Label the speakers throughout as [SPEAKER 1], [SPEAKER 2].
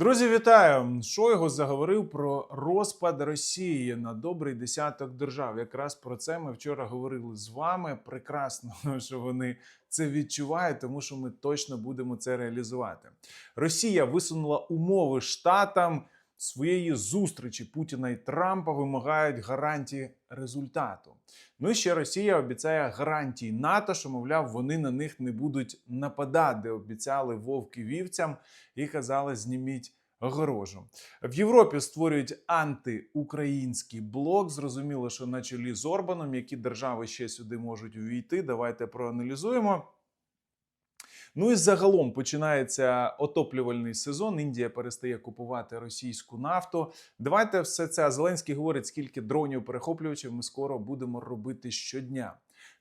[SPEAKER 1] Друзі, вітаю! Шойгу заговорив про розпад Росії на добрий десяток держав. Якраз про це ми вчора говорили з вами. Прекрасно, що вони це відчувають, тому що ми точно будемо це реалізувати. Росія висунула умови штатам своєї зустрічі Путіна і Трампа вимагають гарантії результату. Ну і ще Росія обіцяє гарантії НАТО, що мовляв, вони на них не будуть нападати. Обіцяли вовки вівцям і казали, зніміть огорожу. В Європі створюють антиукраїнський блок. Зрозуміло, що на чолі з Орбаном, які держави ще сюди можуть увійти. Давайте проаналізуємо. Ну і загалом починається отоплювальний сезон. Індія перестає купувати російську нафту. Давайте все це. Зеленський говорить, скільки дронів перехоплювачів ми скоро будемо робити щодня.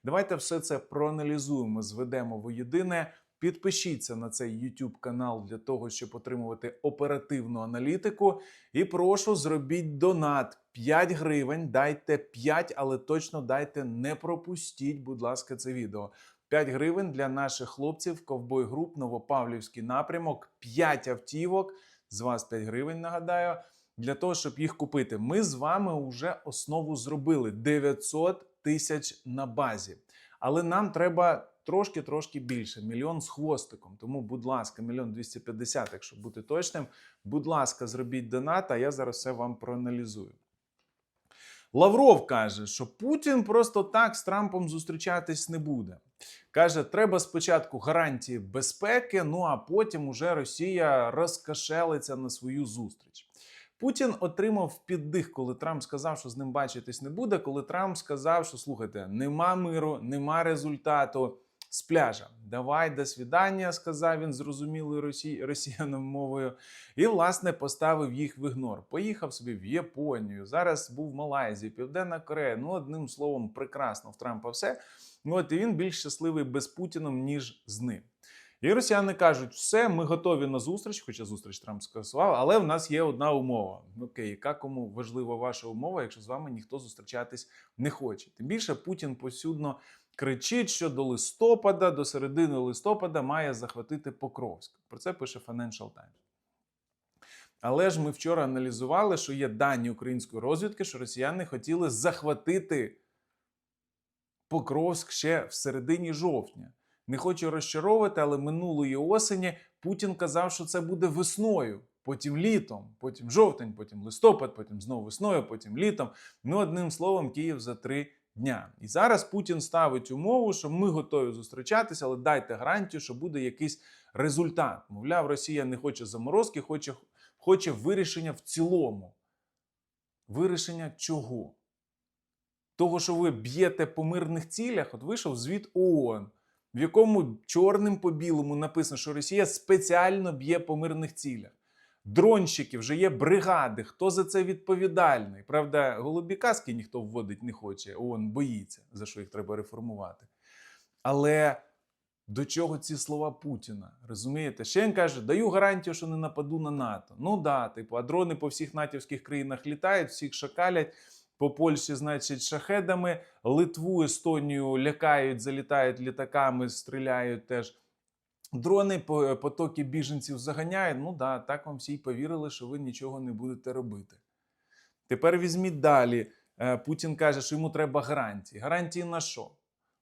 [SPEAKER 1] Давайте все це проаналізуємо, зведемо воєдине. Підпишіться на цей YouTube канал для того, щоб отримувати оперативну аналітику. І прошу зробіть донат 5 гривень. Дайте 5, але точно дайте, не пропустіть, будь ласка, це відео. 5 гривень для наших хлопців, ковбой груп, Новопавлівський напрямок, 5 автівок. З вас 5 гривень, нагадаю, для того, щоб їх купити. Ми з вами вже основу зробили 900 тисяч на базі. Але нам треба трошки-трошки більше, мільйон з хвостиком. Тому, будь ласка, мільйон 250, якщо бути точним. Будь ласка, зробіть донат, а я зараз все вам проаналізую. Лавров каже, що Путін просто так з Трампом зустрічатись не буде. Каже, треба спочатку гарантії безпеки, ну а потім уже Росія розкашелиться на свою зустріч. Путін отримав піддих, коли Трамп сказав, що з ним бачитись не буде. Коли Трамп сказав, що слухайте, нема миру, нема результату з пляжа. Давай до свідання, сказав він зрозумілою росі... росіянам мовою, і власне поставив їх в ігнор. Поїхав собі в Японію. Зараз був в Малайзії, Південна Корея. Ну, одним словом, прекрасно в Трампа все. Ну от і він більш щасливий без Путіном, ніж з ним. І росіяни кажуть, все, ми готові на зустріч, хоча зустріч Трамп скасував, але в нас є одна умова. Окей, яка кому важлива ваша умова, якщо з вами ніхто зустрічатись не хоче? Тим більше Путін посюдно кричить, що до листопада, до середини листопада має захватити Покровськ. Про це пише Financial Times. Але ж ми вчора аналізували, що є дані української розвідки, що росіяни хотіли захватити Покровськ ще в середині жовтня. Не хочу розчаровувати, але минулої осені Путін казав, що це буде весною, потім літом, потім жовтень, потім листопад, потім знову весною, потім літом. Ну, одним словом, Київ за три дня. І зараз Путін ставить умову, що ми готові зустрічатися, але дайте гарантію, що буде якийсь результат. Мовляв, Росія не хоче заморозки, хоче, хоче вирішення в цілому. Вирішення чого? Того, що ви б'єте по мирних цілях, от вийшов звіт ООН в якому чорним по білому написано, що Росія спеціально б'є по мирних цілях. Дронщики вже є бригади. Хто за це відповідальний? Правда, голубі каски ніхто вводить не хоче. ООН боїться, за що їх треба реформувати. Але до чого ці слова Путіна? Розумієте? Ще він каже: даю гарантію, що не нападу на НАТО. Ну да, типу, а дрони по всіх натівських країнах літають, всіх шакалять по Польщі, значить, шахедами, Литву, Естонію лякають, залітають літаками, стріляють теж. Дрони потоки біженців заганяють. Ну да, так вам всі й повірили, що ви нічого не будете робити. Тепер візьміть далі. Е, Путін каже, що йому треба гарантії. Гарантії на що?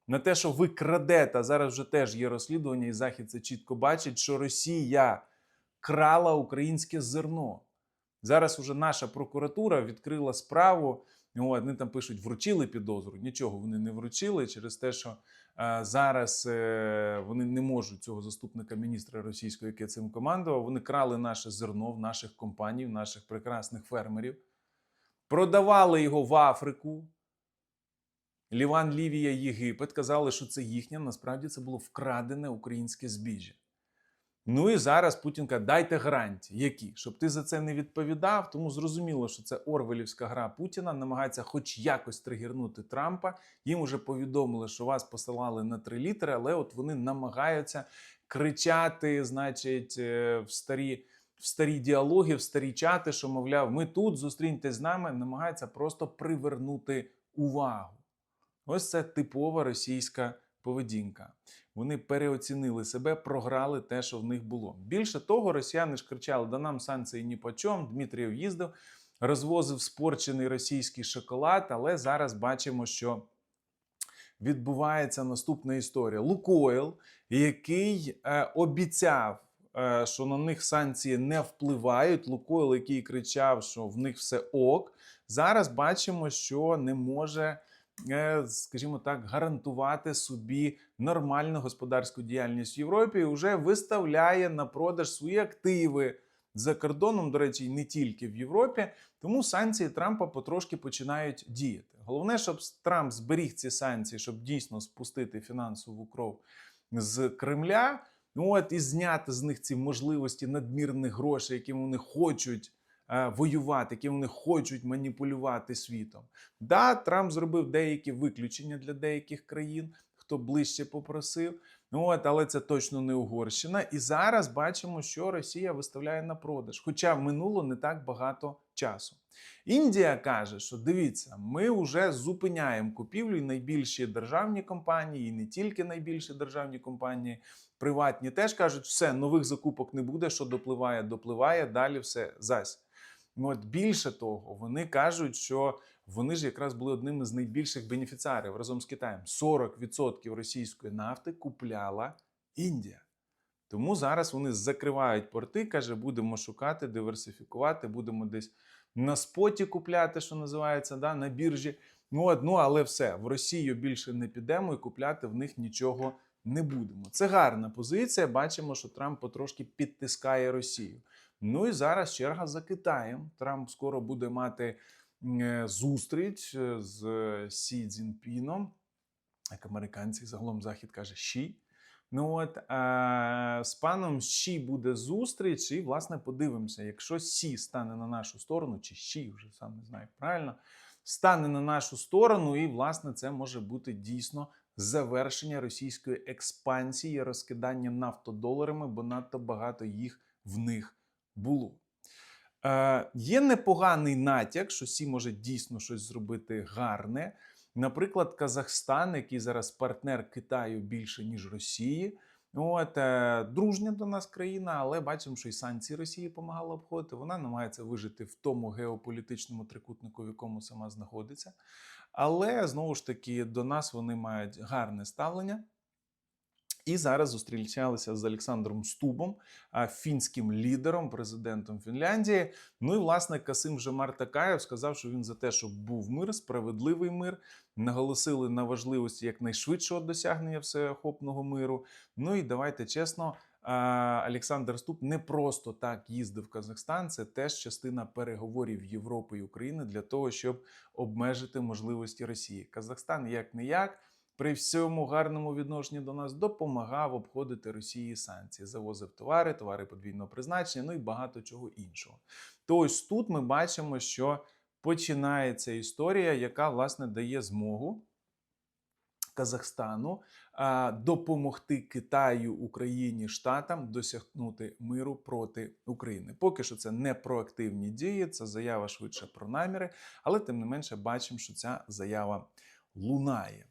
[SPEAKER 1] На те, що ви крадете, зараз вже теж є розслідування, і Захід це чітко бачить, що Росія крала українське зерно. Зараз уже наша прокуратура відкрила справу вони там пишуть, вручили підозру. Нічого вони не вручили через те, що е, зараз е, вони не можуть цього заступника міністра російського, який цим командував. Вони крали наше зерно в наших компаній, в наших прекрасних фермерів, продавали його в Африку. Ліван, Лівія, Єгипет казали, що це їхнє. Насправді це було вкрадене українське збіжжя. Ну і зараз Путін каже, дайте гарантії, які, щоб ти за це не відповідав. Тому зрозуміло, що це Орвелівська гра Путіна намагається хоч якось тригернути Трампа. Їм уже повідомили, що вас посилали на три літери, але от вони намагаються кричати, значить, е, в старі. В старі діалоги, в старі чати, що, мовляв, ми тут зустріньте з нами, намагається просто привернути увагу. Ось це типова російська поведінка. Вони переоцінили себе, програли те, що в них було. Більше того, росіяни ж кричали: да нам санкції ні по чому. Дмитрієв їздив, розвозив спорчений російський шоколад, але зараз бачимо, що відбувається наступна історія. Лукойл, який е, обіцяв, е, що на них санкції не впливають. Лукойл, який кричав, що в них все ок. Зараз бачимо, що не може, скажімо так, гарантувати собі нормальну господарську діяльність в Європі. і Вже виставляє на продаж свої активи за кордоном, до речі, не тільки в Європі. Тому санкції Трампа потрошки починають діяти. Головне, щоб Трамп зберіг ці санкції, щоб дійсно спустити фінансову кров з Кремля. От і зняти з них ці можливості надмірних грошей, якими вони хочуть е, воювати, якими вони хочуть маніпулювати світом. Да, Трамп зробив деякі виключення для деяких країн, хто ближче попросив. Ну от, але це точно не Угорщина. І зараз бачимо, що Росія виставляє на продаж. Хоча минуло не так багато часу. Індія каже, що дивіться, ми вже зупиняємо купівлю і найбільші державні компанії, і не тільки найбільші державні компанії, приватні теж кажуть, все, нових закупок не буде, що допливає, допливає, далі все зась. Ну, От більше того, вони кажуть, що вони ж якраз були одним із найбільших бенефіціарів разом з Китаєм. 40% російської нафти купляла Індія. Тому зараз вони закривають порти, каже, будемо шукати, диверсифікувати, будемо десь на споті купляти, що називається, да, на біржі. Ну, от, ну, але все, в Росію більше не підемо і купляти в них нічого не будемо. Це гарна позиція. Бачимо, що Трамп потрошки підтискає Росію. Ну і зараз черга за Китаєм. Трамп скоро буде мати е, зустріч е, з Сі Цзіньпіном, як американці загалом Захід каже Ші. Ну от а, з паном Ші буде зустріч, і власне подивимося, якщо Сі стане на нашу сторону, чи Ші вже сам не знаю правильно, стане на нашу сторону, і власне це може бути дійсно завершення російської експансії, розкидання нафтодоларами, бо надто багато їх в них було. Е, Є непоганий натяк, що Сі може дійсно щось зробити гарне. Наприклад, Казахстан, який зараз партнер Китаю більше ніж Росії. От е, дружня до нас країна, але бачимо, що і санкції Росії допомагали обходити. Вона намагається вижити в тому геополітичному трикутнику, в якому сама знаходиться. Але знову ж таки до нас вони мають гарне ставлення. І зараз зустрічалися з Олександром Стубом, фінським лідером, президентом Фінляндії. Ну і власне Касим Жамар Такаєв сказав, що він за те, щоб був мир, справедливий мир. Наголосили на важливості якнайшвидшого досягнення всеохопного миру. Ну і давайте чесно. Олександр Ступ не просто так їздив в Казахстан. Це теж частина переговорів Європи і України для того, щоб обмежити можливості Росії. Казахстан як не як при всьому гарному відношенні до нас допомагав обходити Росії санкції, завозив товари, товари подвійного призначення, ну і багато чого іншого. То ось тут ми бачимо, що починається історія, яка власне дає змогу. Казахстану допомогти Китаю, Україні, Штатам досягнути миру проти України. Поки що це не проактивні дії, це заява швидше про наміри, але тим не менше бачимо, що ця заява лунає.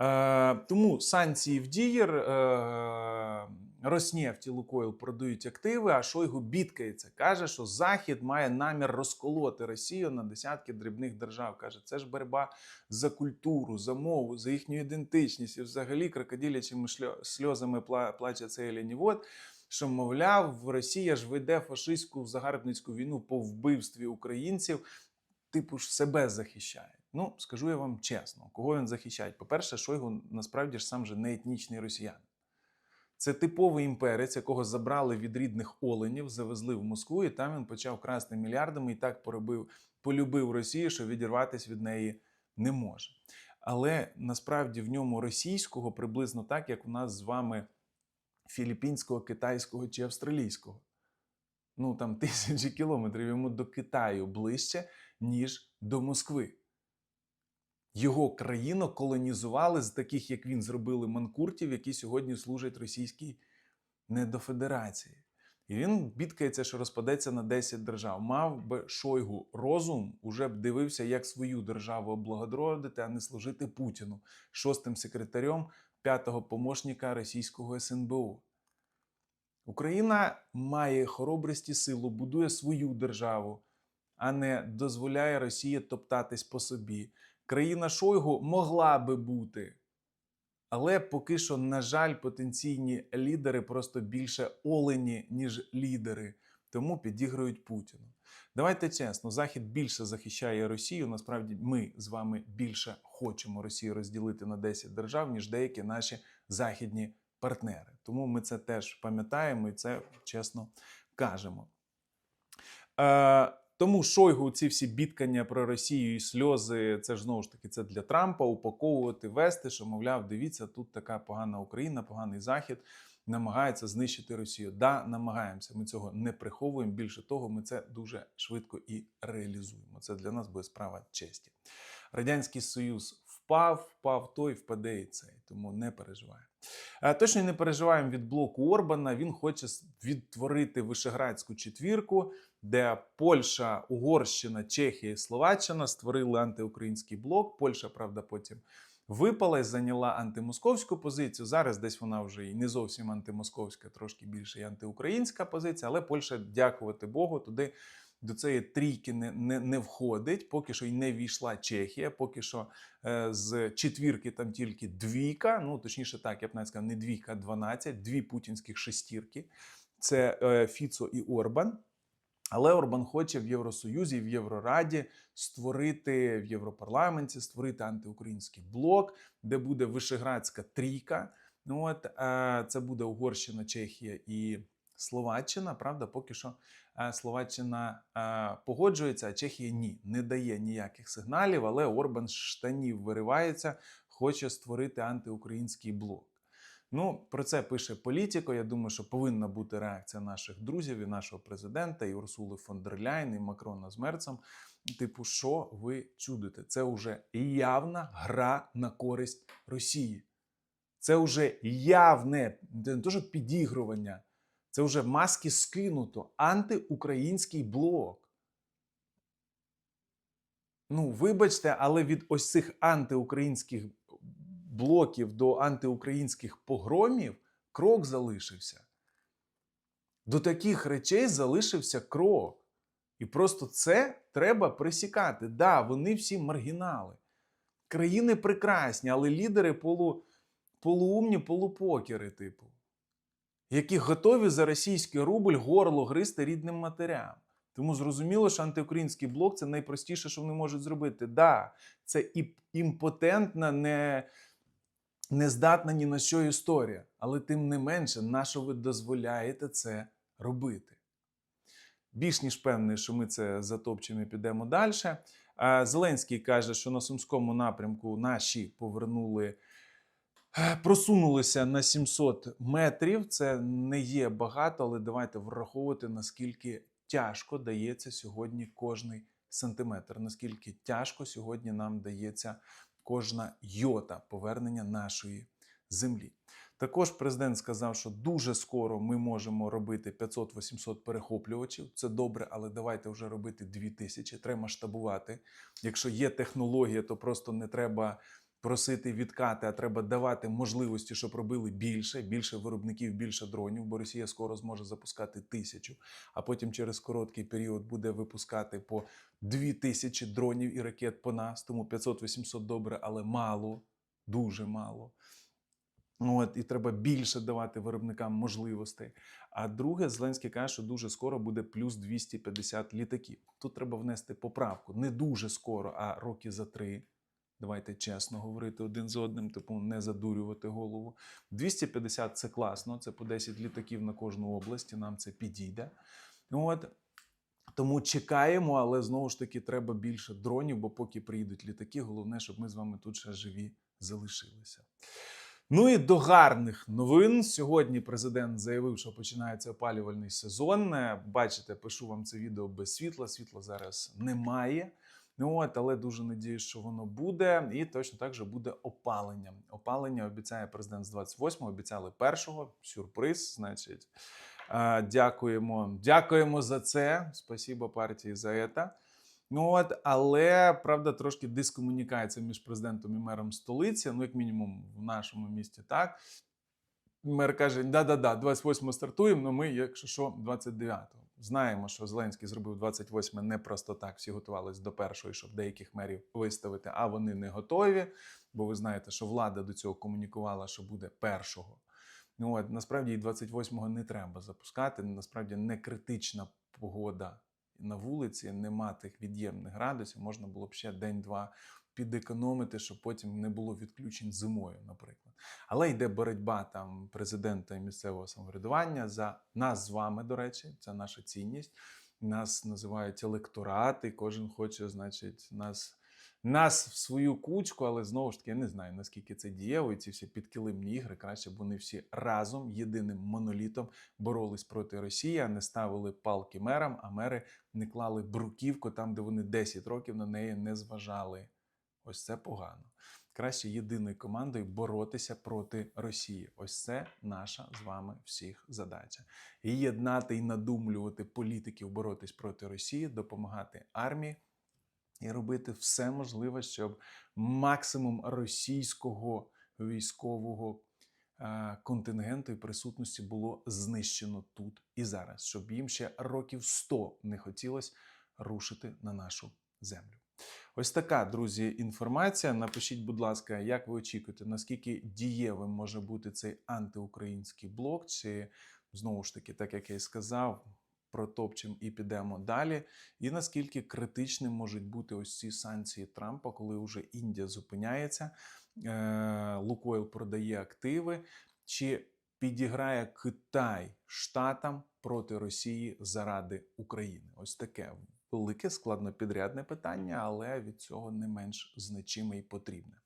[SPEAKER 1] Е, тому санкції в дії, е, Роснефть і Лукойл продають активи, а Шойгу бідкається. Каже, що Захід має намір розколоти Росію на десятки дрібних держав. Каже, це ж боротьба за культуру, за мову, за їхню ідентичність. І взагалі крокодилячими сльозами пла- плаче цей оленівод, що, мовляв, Росія ж веде фашистську загарбницьку війну по вбивстві українців, типу ж себе захищає. Ну, скажу я вам чесно, кого він захищає? По-перше, Шойгу насправді ж сам же не етнічний росіянин. Це типовий імперець, якого забрали від рідних оленів, завезли в Москву, і там він почав красти мільярдами і так поробив, полюбив Росію, що відірватися від неї не може. Але насправді в ньому російського приблизно так, як у нас з вами філіппінського, китайського чи австралійського. Ну там тисячі кілометрів йому до Китаю ближче, ніж до Москви. Його країну колонізували з таких, як він, зробили манкуртів, які сьогодні служать російській недофедерації. І він бідкається, що розпадеться на 10 держав. Мав би Шойгу розум, уже б дивився, як свою державу облагородити, а не служити Путіну шостим секретарем п'ятого помощника російського СНБУ. Україна має хоробрість і силу, будує свою державу, а не дозволяє Росії топтатись по собі. Країна Шойгу могла би бути. Але поки що, на жаль, потенційні лідери просто більше олені, ніж лідери, тому підігрують Путіну. Давайте чесно, Захід більше захищає Росію. Насправді, ми з вами більше хочемо Росію розділити на 10 держав, ніж деякі наші західні партнери. Тому ми це теж пам'ятаємо і це чесно кажемо. Е, тому Шойгу ці всі бідкання про Росію і сльози, це ж знову ж таки це для Трампа упаковувати, вести, що мовляв, дивіться, тут така погана Україна, поганий Захід намагається знищити Росію. Да, намагаємося. Ми цього не приховуємо. Більше того, ми це дуже швидко і реалізуємо. Це для нас буде справа честі. Радянський Союз впав, впав той, впаде і цей. Тому не переживаємо. Е, Точно не переживаємо від блоку Орбана. Він хоче відтворити Вишеградську четвірку, де Польща, Угорщина, Чехія і Словаччина створили антиукраїнський блок. Польща, правда, потім випала зайняла антимосковську позицію. Зараз десь вона вже і не зовсім антимосковська, трошки більше і антиукраїнська позиція. Але Польща, дякувати Богу, туди до цієї трійки не, не, не входить. Поки що й не війшла Чехія, поки що е, з четвірки там тільки двійка. Ну точніше, так, я б навіть сказав, не двійка, а 12, дві путінських шестірки. Це е, Фіцо і Орбан. Але Орбан хоче в Євросоюзі, в Єврораді створити в Європарламенті, створити антиукраїнський блок, де буде Вишеградська трійка. Ну от е, це буде Угорщина, Чехія і Словаччина. Правда, поки що е, Словаччина е, погоджується, а Чехія ні, не дає ніяких сигналів. Але Орбан з штанів виривається, хоче створити антиукраїнський блок. Ну, про це пише політико. Я думаю, що повинна бути реакція наших друзів і нашого президента, і Урсули фон дер Ляйн, і Макрона з Мерцем. Типу, що ви чудите? Це вже явна гра на користь Росії. Це вже явне, не то, що підігрування, це вже маски скинуто. Антиукраїнський блок. Ну, вибачте, але від ось цих антиукраїнських блоків до антиукраїнських погромів крок залишився. До таких речей залишився крок. І просто це треба присікати. Да, вони всі маргінали. Країни прекрасні, але лідери полу, полуумні, полупокери, типу, які готові за російський рубль горло гризти рідним матерям. Тому зрозуміло, що антиукраїнський блок це найпростіше, що вони можуть зробити. Да, це імпотентна, не, нездатна ні на що історія. Але тим не менше, на що ви дозволяєте це робити? Більш ніж певний, що ми це затопчемо і підемо далі. Зеленський каже, що на Сумському напрямку наші повернули, просунулися на 700 метрів. Це не є багато, але давайте враховувати, наскільки тяжко дається сьогодні кожний сантиметр, наскільки тяжко сьогодні нам дається кожна йота повернення нашої землі. Також президент сказав, що дуже скоро ми можемо робити 500-800 перехоплювачів. Це добре, але давайте вже робити 2000. Треба масштабувати. Якщо є технологія, то просто не треба просити відкати, а треба давати можливості, щоб робили більше, більше виробників, більше дронів, бо Росія скоро зможе запускати тисячу, а потім через короткий період буде випускати по 2000 дронів і ракет по нас. Тому 500-800 добре, але мало, дуже мало. Ну, От, і треба більше давати виробникам можливостей. А друге, Зеленський каже, що дуже скоро буде плюс 250 літаків. Тут треба внести поправку. Не дуже скоро, а роки за три. Давайте чесно говорити один з одним, типу не задурювати голову. 250 це класно, це по 10 літаків на кожну область, і нам це підійде. От. Тому чекаємо, але знову ж таки треба більше дронів, бо поки приїдуть літаки, головне, щоб ми з вами тут ще живі залишилися. Ну і до гарних новин. Сьогодні президент заявив, що починається опалювальний сезон. Бачите, пишу вам це відео без світла. Світла зараз немає. Ну от, але дуже надіюсь, що воно буде. І точно так же буде опалення. Опалення обіцяє президент з 28-го, обіцяли першого. Сюрприз, значить. Е, Дякуємо. Дякуємо за це. Спасибо партії за це. Ну от, але правда, трошки дискомунікація між президентом і мером столиці. Ну, як мінімум, в нашому місті так. Мер каже: да-да-да, 28-го стартуємо, але ми, якщо що, 29-го. Знаємо, що Зеленський зробив 28 не просто так. Всі готувалися до першої, щоб деяких мерів виставити, а вони не готові. Бо ви знаєте, що влада до цього комунікувала, що буде першого. Ну от насправді і 28-го не треба запускати. Насправді не критична погода на вулиці, нема тих від'ємних градусів. Можна було б ще день-два підекономити, щоб потім не було відключень зимою, наприклад. Але йде боротьба там президента і місцевого самоврядування за нас з вами, до речі, це наша цінність. Нас називають електорат, і кожен хоче, значить, нас. Нас в свою кучку, але знову ж таки я не знаю наскільки це дієво, і ці всі підкилимні ігри краще б вони всі разом, єдиним монолітом боролись проти Росії, а не ставили палки мерам, а мери не клали бруківку там, де вони 10 років на неї не зважали. Ось це погано. Краще єдиною командою боротися проти Росії. Ось це наша з вами всіх задача. І єднати і надумлювати політиків боротись проти Росії, допомагати армії і робити все можливе, щоб максимум російського військового е, контингенту і присутності було знищено тут і зараз, щоб їм ще років 100 не хотілося рушити на нашу землю. Ось така, друзі, інформація. Напишіть, будь ласка, як ви очікуєте, наскільки дієвим може бути цей антиукраїнський блок, чи знову ж таки, так як я і сказав, протопчемо і підемо далі. І наскільки критичним можуть бути ось ці санкції Трампа, коли вже Індія зупиняється, е, Лукойл продає активи, чи підіграє Китай штатам проти Росії заради України? Ось таке велике складнопідрядне питання, але від цього не менш значиме і потрібне.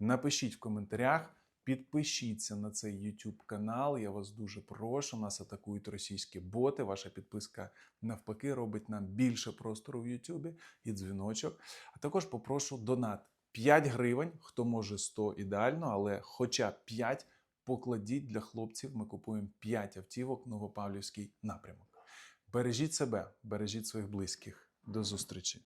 [SPEAKER 1] Напишіть в коментарях. Підпишіться на цей YouTube канал. Я вас дуже прошу. Нас атакують російські боти. Ваша підписка навпаки робить нам більше простору в YouTube і дзвіночок. А також попрошу донат 5 гривень, хто може 100 ідеально, але хоча б 5 покладіть для хлопців. Ми купуємо 5 автівок Новопавлівський напрямок. Бережіть себе, бережіть своїх близьких. До зустрічі!